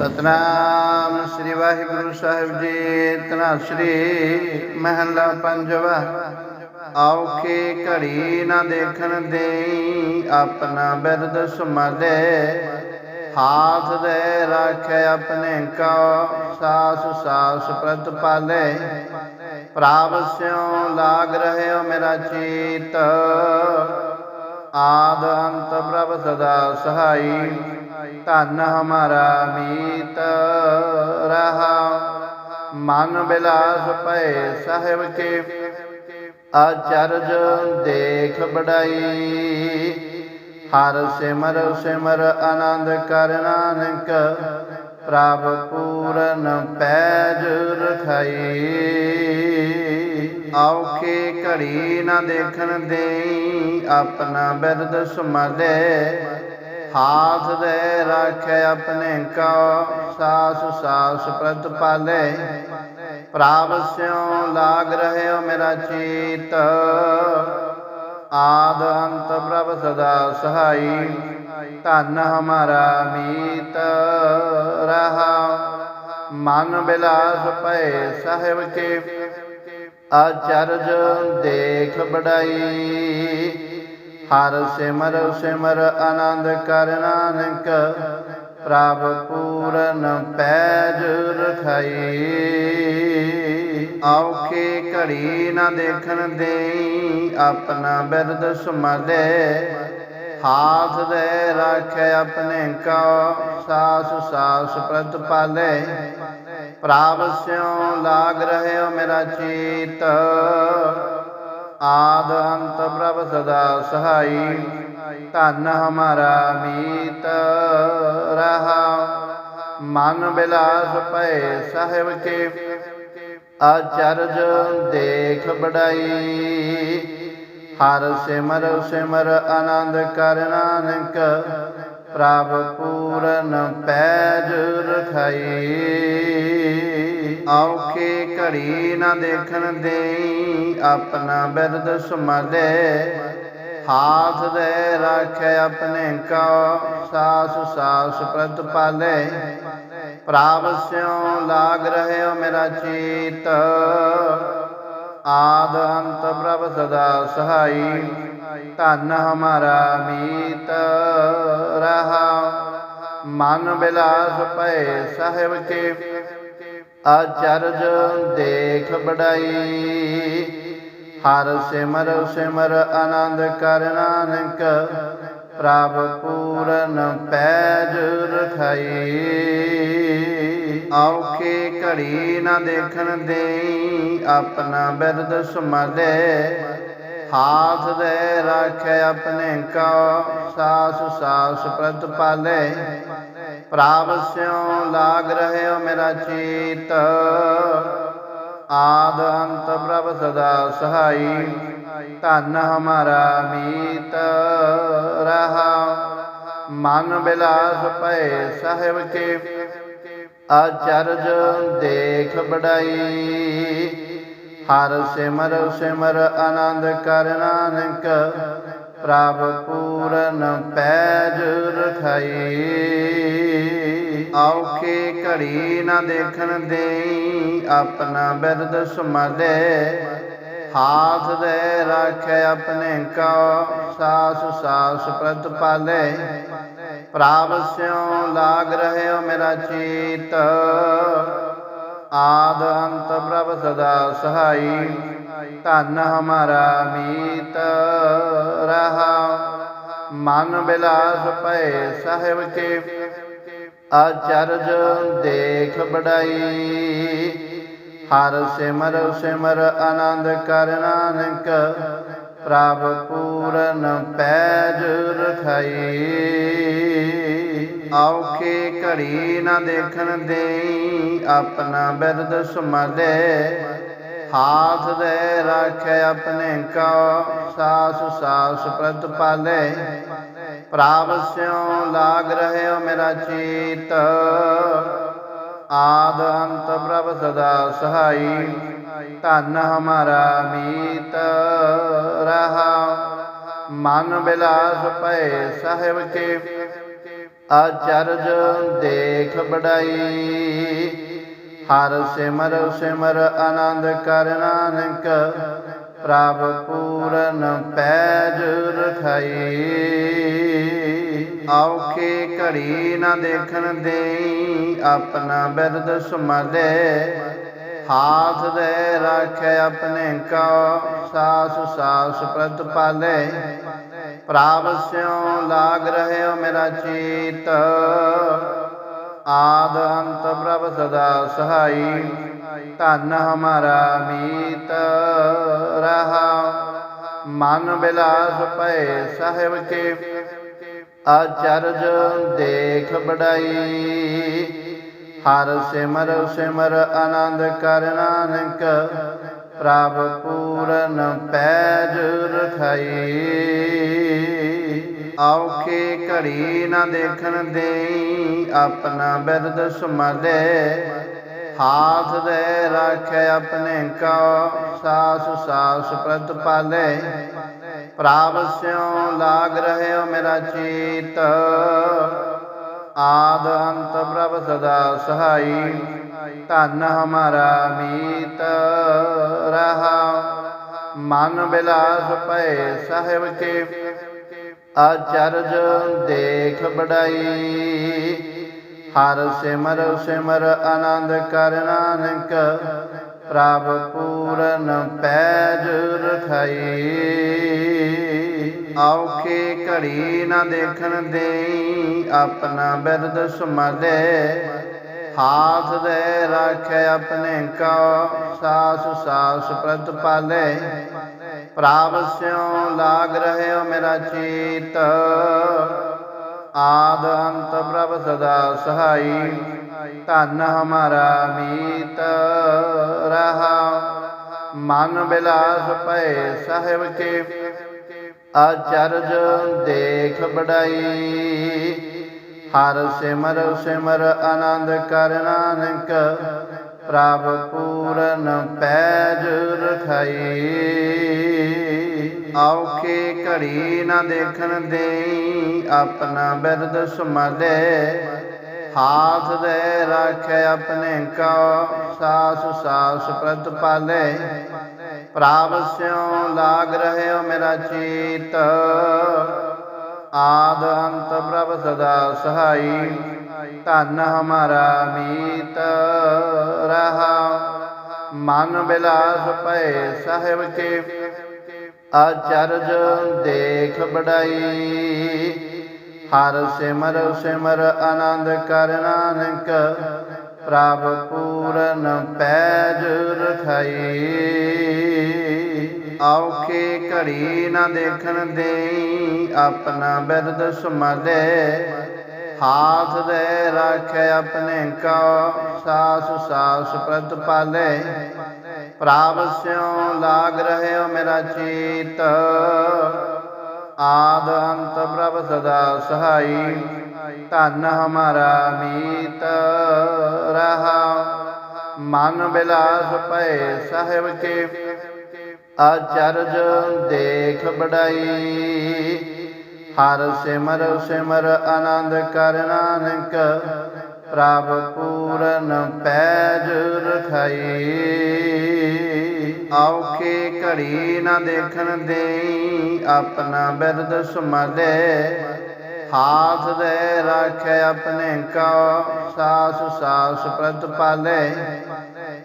ਸਤਨਾਮ ਸ੍ਰੀ ਵਾਹਿਗੁਰੂ ਸਾਹਿਬ ਜੀ। ਤਨਾ ਸ੍ਰੀ ਮਹੱਲਾ ਪੰਜਵਾ। ਔਖੀ ਘੜੀ ਨਾ ਦੇਖਣ ਦੇਈ, ਆਪਣਾ ਬਿਰਦ ਸੰਭਾਲੇ ਹਾਥ ਦੇ ਰੱਖੇ ਆਪਣੇ ਕਾ, ਸਾਸ ਸਾਸ ਪ੍ਰਤ ਪਾਲੇ। ਪ੍ਰਾਪ ਸਿਉ ਲਾਗ ਰਹਿਓ ਮੇਰਾ ਚੀਤ। ਆਦ ਅੰਤ ਪ੍ਰਭ ਸਦਾ ਸਹਾਈ। ਧਨ ਹਮਾਰਾ ਮੀਤ ਰਹਾ। ਮਨ ਬਿਲਾਸ ਪਏ ਸਾਹਿਬ ਕੇ ਆਚਰਜ ਦੇਖ ਬੜਾਈ ਹਰ ਸਿਮਰ ਸਿਮਰ ਆਨੰਦ ਕਰ ਨਾਨਕ, ਪ੍ਰਭ ਪੂਰਨ ਪੈਜ ਰਖਾਈ। ਔਖੀ ਘੜੀ ਨਾ ਦੇਖਣ ਦੇਈ, ਆਪਣਾ ਬਿਰਦ ਸੰਭਾਲੇ ਹਾਥ ਦੇ ਰੱਖੇ ਆਪਣੇ ਕੋ ਸਾਸ ਸਾਸ ਪ੍ਰਤ ਪਾਲੇ। ਪ੍ਰਾਪ ਸਿਉ ਲਾਗ ਰਹਿਓ ਮੇਰਾ ਚੀਤ। ਆਦ ਅੰਤ ਪ੍ਰਭ ਸਦਾ ਸਹਾਈ। ਧਨ ਹਮਾਰਾ ਮੀਤ। ਰਹਾ। ਮਨ ਬਿਲਾਸ ਪਏ ਸਾਹਿਬ ਕੇ। ਆਚਰਜ ਦੇਖ ਬੜਾਈ ਹਰ ਸਿਮਰ ਸਿਮਰ ਆਨੰਦ ਕਰ ਨਾਨਕ, ਪ੍ਰਭ ਪੂਰਨ ਪੈਜ ਰਖਾਈ। ਔਖੀ ਘੜੀ ਨਾ ਦੇਖਣ ਦੇਈ, ਆਪਣਾ ਬਿਰਦ ਸੰਭਾਲੇ ਹਾਥ ਦੇ ਰੱਖੇ ਆਪਣੇ ਕਾ, ਸਾਸ ਸਾਸ ਪ੍ਰਤ ਪਾਲੇ। ਪ੍ਰਾਪ ਸਿਉ ਲਾਗ ਰਹਿਓ ਮੇਰਾ ਚੀਤ। ਆਦ ਅੰਤ ਪ੍ਰਭ ਸਦਾ ਸਹਾਈ। ਧਨ ਹਮਾਰਾ ਮੀਤ ਰਹਾ। ਮਨ ਬਿਲਾਸ ਪਏ ਸਾਹਿਬ ਕੇ। ਆਚਰਜ ਦੇਖ ਬੜਾਈ ਹਰ ਸਿਮਰ ਸਿਮਰ ਆਨੰਦ ਕਰ ਨਾਨਕ। ਪ੍ਰਭ ਪੂਰਨ ਪੈਜ ਰਖਾਈ। ਔਖੇ ਘੜੀ ਨਾ ਦੇਖਣ ਦੇ ਆਪਣਾ ਬਿਰਦ ਸੰਭਾਲੇ ਹਾਥ ਦੇ ਰੱਖੇ ਆਪਣੇ ਕਾ, ਸਾਸ ਸਾਸ ਪ੍ਰਤ ਪਾਲੇ। ਪ੍ਰਾਪ ਸਿਉ ਲਾਗ ਰਹਿਓ ਮੇਰਾ ਚੀਤ, ਆਦ ਅੰਤ ਪ੍ਰਭ ਸਦਾ ਸਹਾਈ। ਧਨ ਹਮਾਰਾ ਮੀਤ, ਰਹਾ, ਮਨ ਬਿਲਾਸ ਪਏ ਸਾਹਿਬ ਕੇ। ਆਚਰਜ ਦੇਖ ਬੜਾਈ ਹਰ ਸਿਮਰ ਸਿਮਰ ਆਨੰਦ ਕਰ ਨਾਨਕ, ਪ੍ਰਭ ਪੂਰਨ ਪੈਜ ਰਖਾਈ। ਔਖੀ ਘੜੀ ਨਾ ਦੇਖਣ ਦੇਈ, ਆਪਣਾ ਬਿਰਦ ਸੰਭਾਲੇ ਹਾਥ ਦੇ ਰੱਖੇ ਆਪਣੇ ਕਾ, ਸਾਸ ਸਾਸ ਪ੍ਰਤ ਪਾਲੇ। ਪ੍ਰਾਪ ਸਿਉ ਲਾਗ ਰਹਿਓ ਮੇਰਾ ਚੀਤ। ਆਦ ਅੰਤ ਪ੍ਰਭ ਸਦਾ ਸਹਾਈ। ਧਨ ਹਮਾਰਾ ਮੀਤ ਰਹਾ। ਮਨ ਬਿਲਾਸ ਪਏ ਸਾਹਿਬ ਕੇ। ਆਚਰਜ ਦੇਖ ਬੜਾਈ ਹਰ ਸਿਮਰ ਸਿਮਰ ਆਨੰਦ ਕਰ ਨਾਨਕ। ਪ੍ਰਭ ਪੂਰਨ ਪੈਜ ਰਖਾਈ। ਔਖੀ ਘੜੀ ਨਾ ਦੇਖਣ ਦੇਈ। ਆਪਣਾ ਬਿਰਦ ਸੰਭਾਲੇ ਹਾਥ ਦੇ ਰੱਖੇ ਆਪਣੇ ਕਾ, ਸਾਸ ਸਾਸ ਪ੍ਰਤ ਪਾਲੇ। ਪ੍ਰਾਪ ਸਿਉ ਲਾਗ ਰਹਿਓ ਮੇਰਾ ਚੀਤ, ਆਦ ਅੰਤ ਪ੍ਰਭ ਸਦਾ ਸਹਾਈ। ਧਨ ਹਮਾਰਾ ਮੀਤ, ਰਹਾ, ਮਨ ਬਿਲਾਸ ਪਏ ਸਾਹਿਬ ਕੇ ਆਚਰਜ ਦੇਖ ਬੜਾਈ ਹਰ ਸਿਮਰ ਸਿਮਰ ਆਨੰਦ ਕਰ ਨਾਨਕ, ਪ੍ਰਭ ਪੂਰਨ ਪੈਜ ਰਖਾਈ। ਔਖੀ ਘੜੀ ਨਾ ਦੇਖਣ ਦੇਈ, ਆਪਣਾ ਬਿਰਦ ਸੰਭਾਲੇ ਹਾਥ ਦੇ ਰੱਖੇ ਆਪਣੇ ਕੋ, ਸਾਸ ਸਾਸ ਪ੍ਰਤ ਪਾਲੇ ਪ੍ਰਾਪ ਸਿਉ ਲਾਗ ਰਹਿਓ ਮੇਰਾ ਚੀਤ। ਆਦ ਅੰਤ ਪ੍ਰਭ ਸਦਾ ਸਹਾਈ। ਧਨ ਹਮਾਰਾ ਮੀਤ ਰਹਾ। ਮਨ ਬਿਲਾਸ ਪਏ ਸਾਹਿਬ ਕੇ। ਅਚਰਜ ਦੇਖ ਬੜਾਈ ਹਰ ਸਿਮਰ ਸਿਮਰ ਆਨੰਦ ਕਰ ਨਾਨਕ। ਪ੍ਰਭ ਪੂਰਨ ਪੈਜ ਰਖਾਈ। ਔਖੇ ਘੜੀ ਨਾ ਦੇਖਣ ਦੇਈ। ਆਪਣਾ ਬਿਰਦ ਸੁਮਲੇ, ਹਾਥ ਦੇ ਰੱਖੇ ਆਪਣੇ ਕੋ, ਸਾਸ ਸਾਸ ਪ੍ਰਤ ਪਾਲੇ। ਪ੍ਰਭ ਸਿਉ ਲਾਗ ਰਹਿਓ ਮੇਰਾ ਚੀਤ, ਆਦ ਅੰਤ ਪ੍ਰਭ ਸਦਾ ਸਹਾਈ। ਧਨ ਹਮਾਰਾ ਮੀਤ, ਰਹਾ ਮਨ ਬਿਲਾਸ ਪਏ ਸਾਹਿਬ ਕੇ। ਅਚਰਜ ਦੇਖ ਬੜਾਈ ਹਰ ਸਿਮਰ ਸਿਮਰ ਆਨੰਦ ਕਰ ਨਾਨਕ, ਪ੍ਰਭ ਪੂਰਨ ਪੈਜ ਰਖਾਈ। ਔਖੇ ਘੜੀ ਨਾ ਦੇਖਣ ਦੇਈ, ਆਪਣਾ ਬਿਰਦ ਸੁਮਲੇ ਹਾਥ ਦੇ ਰੱਖ ਆਪਣੇ ਕਾ ਸਾਸ ਸਾਸ ਪ੍ਰਤ ਪਾਲੇ ਪ੍ਰਭ ਸਿਉ ਲਾਗ ਰਹਿਓ ਮੇਰਾ ਚੀਤ। ਆਦ ਅੰਤ ਪ੍ਰਭ ਸਦਾ ਸਹਾਈ, ਧਨ ਹਮਾਰਾ ਮੀਤ। ਰਹਾ ਮਨ ਬਿਲਾਸ ਪਏ ਸਾਹਿਬ ਕੇ, ਅਚਰਜ ਦੇਖ ਬੜਾਈ ਹਰ ਸਿਮਰ ਸਿਮਰ ਆਨੰਦ ਕਰ ਨਾਨਕ, ਪ੍ਰਭ ਪੂਰਨ ਪੈਜ ਰਖਾਈ। ਔਖੇ ਘੜੀ ਨਾ ਦੇਖਣ ਦੇਈ, ਆਪਣਾ ਬਿਰਦ ਸੁਮਲੇ ਹਾਥ ਦੇ ਰੱਖੇ ਆਪਣੇ ਕਾ, ਸਾਸ ਸਾਸ ਪ੍ਰਤ ਪਾਲੇ। ਪ੍ਰਾਪ ਸਿਉ ਲਾਗ ਰਹਿਓ ਮੇਰਾ ਚੀਤ। ਆਦ ਅੰਤ ਪ੍ਰਭ ਸਦਾ ਸਹਾਈ, ਧਨ ਹਮਾਰਾ ਮੀਤ। ਰਹਾ ਮਨ ਬਿਲਾਸ ਪਏ ਸਾਹਿਬ ਕੇ। ਅਚਰਜ ਦੇਖ ਬੜਾਈ ਹਰ ਸਿਮਰ ਸਿਮਰ ਆਨੰਦ ਕਰ ਨਾਨਕ, ਪ੍ਰਭ ਪੂਰਨ ਪੈਜ ਰਖਾਈ। ਔਖੇ ਘੜੀ ਨਾ ਦੇਖਣ ਦੇਈ, ਆਪਣਾ ਬਿਰਦ ਸੁਮਲੇ ਹਾਥ ਦੇ ਰੱਖੇ ਆਪਣੇ ਕਾ, ਸਾਸ ਸਾਸ ਪ੍ਰਤ ਪਾਲੇ ਪ੍ਰਭ ਸਿਉ ਲਾਗ ਰਹਿਓ ਮੇਰਾ ਚੀਤ। ਆਦ ਅੰਤ ਪ੍ਰਭ ਸਦਾ ਸਹਾਈ, ਧਨ ਹਮਾਰਾ ਮੀਤ। ਰਹਾ ਮਨ ਬਿਲਾਸ ਪਏ ਸਾਹਿਬ ਕੇ, ਅਚਰਜ ਦੇਖ ਬੜਾਈ ਹਰ ਸਿਮਰ ਸਿਮਰ ਆਨੰਦ ਕਰ ਨਾਨਕ, ਪ੍ਰਭ ਪੂਰਨ ਪੈਜ ਰਖਾਈ। ਔਖੇ ਘੜੀ ਨਾ ਦੇਖਣ ਦੇਈ, ਆਪਣਾ ਬਿਰਦ ਸੁਮਲੇ ਹਾਥ ਦੇ ਰੱਖੇ ਆਪਣੇ ਕਾ, ਸਾਸ ਸਾਸ ਪ੍ਰਤ ਪਾਲੇ ਪ੍ਰਾਪ ਸਿਉ ਲਾਗ ਰਹਿਓ ਮੇਰਾ ਚੀਤ। ਆਦ ਅੰਤ ਪ੍ਰਭ ਸਦਾ ਸਹਾਈ, ਧਨ ਹਮਾਰਾ ਮੀਤ। ਰਹਾ ਮਨ ਬਿਲਾਸ ਪਏ ਸਾਹਿਬ ਕੇ। ਅਚਰਜ ਦੇਖ ਬੜਾਈ ਹਰ ਸਿਮਰ ਸਿਮਰ ਆਨੰਦ ਕਰ ਨਾਨਕ, ਪ੍ਰਭ ਪੂਰਨ ਪੈਜ ਰਖਾਈ। ਔਖੇ ਘੜੀ ਨਾ ਦੇਖਣ ਦੇਈ, ਆਪਣਾ ਬਿਰਦ ਸੁਮਲੇ ਹਾਥ ਦੇ ਰੱਖੇ ਆਪਣੇ ਕਾ, ਸਾਸ ਸਾਸ ਪ੍ਰਤ ਪਾਲੇ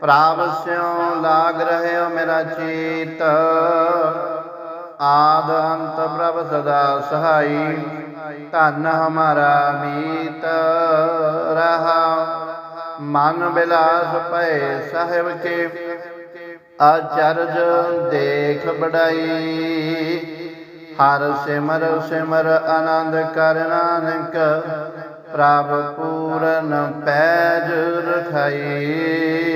ਪ੍ਰਭ ਸਿਉ ਲਾਗ ਰਹਿਓ ਮੇਰਾ ਚੀਤ। ਆਦ ਅੰਤ ਪ੍ਰਭ ਸਦਾ ਸਹਾਈ, ਧਨ ਹਮਾਰਾ ਮੀਤ। ਰਹਾ ਮਨ ਬਿਲਾਸ ਪਏ ਸਾਹਿਬ ਕੇ, ਅਚਰਜ ਦੇਖ ਬੜਾਈ ਹਰ ਸਿਮਰ ਸਿਮਰ ਆਨੰਦ ਕਰ ਨਾਨਕ, ਪ੍ਰਭ ਪੂਰਨ ਪੈਜ ਰਖਾਈ।